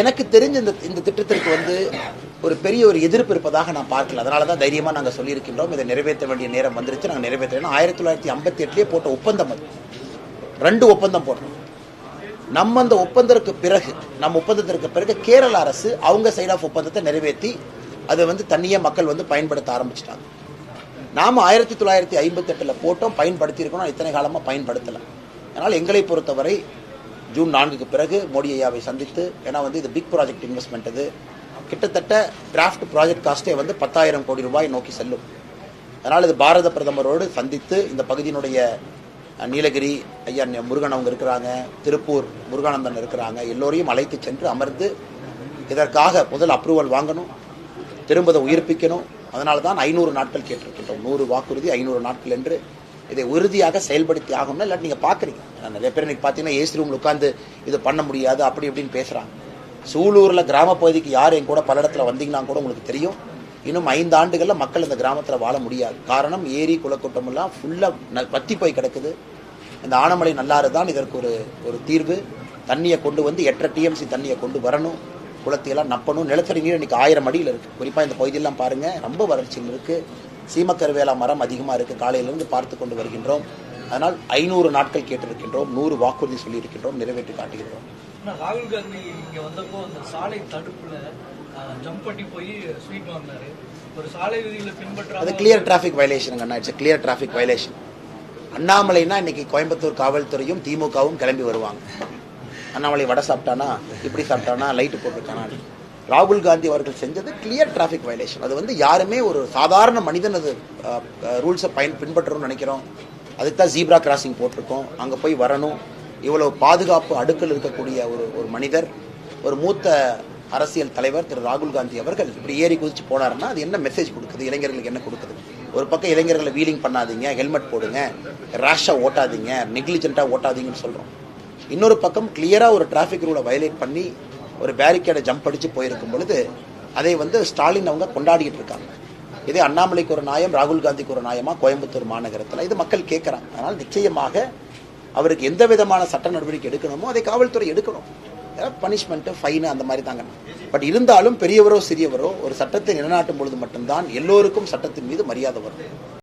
எனக்கு தெரிஞ்ச இந்த இந்த திட்டத்திற்கு வந்து ஒரு பெரிய ஒரு எதிர்ப்பு இருப்பதாக நான் பார்க்கல. அதனால தான் தைரியமாக நாங்கள் சொல்லியிருக்கின்றோம். இதை நிறைவேற்ற வேண்டிய நேரம் வந்துருச்சு. நாங்கள் நிறைவேற்றணும் ஆயிரத்தி தொள்ளாயிரத்தி ஐம்பத்தி எட்டுலேயே போட்ட ஒப்பந்தம் அது. ரெண்டு ஒப்பந்தம் போட்டோம். நம்ம அந்த ஒப்பந்தத்திற்கு பிறகு நம்ம ஒப்பந்தத்திற்கு பிறகு கேரள அரசு அவங்க சைட் ஆஃப் ஒப்பந்தத்தை நிறைவேற்றி அதை வந்து தனியே மக்கள் வந்து பயன்படுத்த ஆரம்பிச்சிட்டாங்க. நாம் ஆயிரத்தி தொள்ளாயிரத்தி ஐம்பத்தெட்டில் போட்டோம் பயன்படுத்தியிருக்கணும் இத்தனை காலமாக பயன்படுத்தலை. அதனால் எங்களை பொறுத்தவரை ஜூன் நான்குக்கு பிறகு மோடி ஐயாவை சந்தித்து ஏன்னா வந்து இது பிக் ப்ராஜெக்ட் இன்வெஸ்ட்மெண்ட் இது. கிட்டத்தட்ட டிராஃப்ட் ப்ராஜெக்ட் காஸ்ட்டே வந்து பத்தாயிரம் கோடி ரூபாய் நோக்கி செல்லும். அதனால் இது பாரத பிரதமரோடு சந்தித்து இந்த பகுதியினுடைய நீலகிரி ஐயா முருகன் அவங்க இருக்கிறாங்க திருப்பூர் முருகானந்தன் இருக்கிறாங்க எல்லோரையும் அழைத்து சென்று அமர்ந்து இதற்காக முதல் அப்ரூவல் வாங்கணும் திரும்ப அதை உயிர்ப்பிக்கணும். அதனால தான் ஐநூறு நாட்கள் கேட்டிருக்கின்றோம். நூறு வாக்குறுதி ஐநூறு நாட்கள் என்று இதை உறுதியாக செயல்படுத்தி ஆகும்னா இல்லாட்டி நீங்கள் பார்க்குறீங்க நிறைய பேர் இன்னைக்கு பார்த்தீங்கன்னா ஏசி ரூமில் உட்காந்து இது பண்ண முடியாது அப்படி இப்படின்னு பேசுகிறாங்க சூலூரில் கிராம பகுதிக்கு யார் என் கூட பல இடத்துல வந்தீங்கன்னா கூட உங்களுக்கு தெரியும். இன்னும் ஐந்து ஆண்டுகளில் மக்கள் இந்த கிராமத்தில் வாழ முடியாது. காரணம் ஏரி குளக்கூட்டம் எல்லாம் ஃபுல்லாக பத்தி போய் கிடக்குது. இந்த ஆனமலை நல்லாறு தான் இதற்கு ஒரு ஒரு தீர்வு. தண்ணியை கொண்டு வந்து எட்டரை டிஎம்சி தண்ணியை கொண்டு வரணும். குளத்தையெல்லாம் நப்பணும். நிலத்தடி நீர் இன்னைக்கு ஆயிரம் அடியில் இருக்குது குறிப்பாக இந்த பகுதியெல்லாம் பாருங்கள் ரொம்ப வறட்சியில் இருக்குது சீமக்கருவேலா மரம் அதிகமாக இருக்குது காலையிலிருந்து பார்த்து கொண்டு வருகின்றோம். அதனால் ஐநூறு நாட்கள் கேட்டிருக்கின்றோம். நூறு வாக்குறுதி சொல்லியிருக்கின்றோம். நிறைவேற்றி காட்டுகின்றோம். ராகுல் காந்தி இங்க வந்தப்போ அந்த சாலை தடுப்புல ஜம்ப் பண்ணி போய் ஸ்வீட் வாங்கினாரு. ஒரு சாலை விதிகளை அது பின்பற்றாம கிளியர் டிராஃபிக் வயலேஷன் அண்ணா இட்ஸ் கிளியர் டிராஃபிக் வயலேஷன் அண்ணாமலைனா இன்னைக்கு கோயம்புத்தூர் காவல்துறையும் திமுகவும் கிளம்பி வருவாங்க. அண்ணாமலை வடை சாப்பிட்டானா? இப்படி சாப்பிட்டானா? லைட்டு போட்டிருக்கானா? ராகுல் காந்தி அவர்கள் செஞ்சது கிளியர் டிராஃபிக் வயலேஷன் அது வந்து யாருமே ஒரு சாதாரண மனிதன் அது ரூல்ஸை பயன் பின்பற்றணும்னு நினைக்கிறோம். அதுக்கு தான் ஜீப்ரா கிராசிங் போட்டிருக்கோம். அங்கே போய் வரணும். இவ்வளவு பாதுகாப்பு அடுக்கில் இருக்கக்கூடிய ஒரு ஒரு மனிதர் ஒரு மூத்த அரசியல் தலைவர் திரு ராகுல் காந்தி அவர்கள் இப்படி ஏறி குதிச்சு போனாருன்னா அது என்ன மெசேஜ் கொடுக்குது? இளைஞர்களுக்கு என்ன கொடுக்குது? ஒரு பக்கம் இளைஞர்களை வீலிங் பண்ணாதீங்க ஹெல்மெட் போடுங்க ரேஷாக ஓட்டாதீங்க நெக்லிஜென்ட்டாக ஓட்டாதீங்கன்னு சொல்கிறோம் இன்னொரு பக்கம் கிளியராக ஒரு டிராஃபிக் ரூலை வயலேட் பண்ணி ஒரு பேரிகேடை ஜம்ப் அடிச்சு போயிருக்கும் பொழுது அதை வந்து ஸ்டாலின் அவங்க கொண்டாடிட்டு இருக்காங்க. இதே அண்ணாமலைக்கு ஒரு நாயம் ராகுல் காந்திக்கு ஒரு நாயமாக கோயம்புத்தூர் மாநகரத்தில்? இது மக்கள் கேட்குறாங்க அதனால் நிச்சயமாக அவருக்கு எந்த விதமான சட்ட நடவடிக்கை எடுக்கணுமோ அதை காவல்துறை எடுக்கணும். பனிஷ்மெண்ட்டு ஃபைனு அந்த மாதிரி தாங்க. பட் இருந்தாலும் பெரியவரோ சிறியவரோ ஒரு சட்டத்தை நிலநாட்டும் பொழுது மட்டும்தான் எல்லோருக்கும் சட்டத்தின் மீது மரியாதை வரும்.